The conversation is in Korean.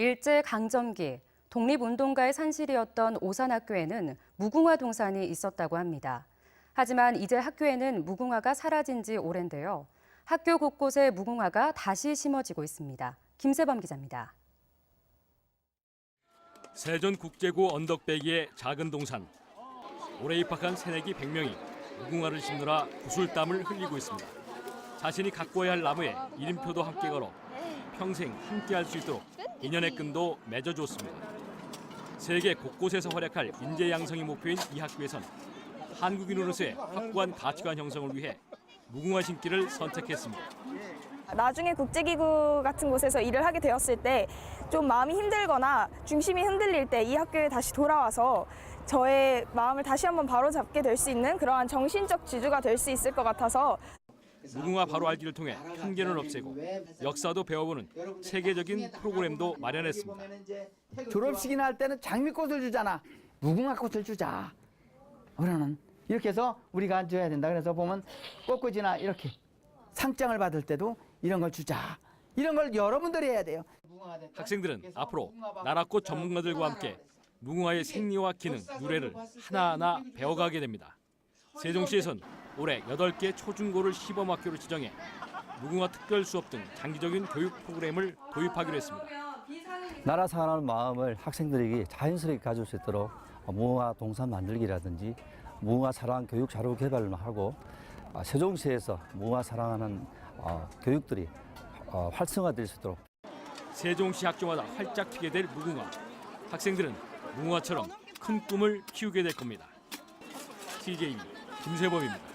일제 강점기 독립운동가의 산실이었던 오산학교에는 무궁화 동산이 있었다고 합니다. 하지만 이제 학교에는 무궁화가 사라진 지 오랜데요. 학교 곳곳에 무궁화가 다시 심어지고 있습니다. 김세범 기자입니다. 세전국제고 언덕배기의 작은 동산. 올해 입학한 새내기 100명이 무궁화를 심느라 구슬땀을 흘리고 있습니다. 자신이 가꿔야 할 나무에 이름표도 함께 걸어 평생 함께할 수 있도록 인연의 끈도 맺어줬습니다. 세계 곳곳에서 활약할 인재 양성이 목표인 이 학교에선 한국인으로서의 확고한 가치관 형성을 위해 무궁화 심기를 선택했습니다. 나중에 국제기구 같은 곳에서 일을 하게 되었을 때 좀 마음이 힘들거나 중심이 흔들릴 때 이 학교에 다시 돌아와서 저의 마음을 다시 한번 바로잡게 될 수 있는 그러한 정신적 지주가 될 수 있을 것 같아서 무궁화 바로 알기를 통해 편견을 없애고 역사도 배워보는 세계적인 프로그램도 마련했습니다. 졸업식이나 할 때는 장미꽃을 주잖아. 무궁화 꽃을 주자. 우리는 이렇게 해서 우리가 줘야 된다. 그래서 보면 꽃꽂이나 이렇게 상장을 받을 때도 이런 걸 주자. 이런 걸 여러분들이 해야 돼요. 학생들은 앞으로 나라꽃 전문가들과 함께 무궁화의 생리와 기능, 유래를 하나하나 배워가게 됩니다. 세종시에선 올해 8개 초중고를 시범학교로 지정해 무궁화 특별 수업 등 장기적인 교육 프로그램을 도입하기로 했습니다. 나라 사랑하는 마음을 학생들에게 자연스럽게 가질 수 있도록 무궁화 동산 만들기라든지 무궁화 사랑 교육 자료 개발을 하고 아, 세종시에서 무궁화 사랑하는 어, 교육들이 어, 활성화될 수 있도록 세종시 학교마다 활짝 피게 될 무궁화. 학생들은 무궁화처럼 큰 꿈을 키우게 될 겁니다. CJ 김세범입니다.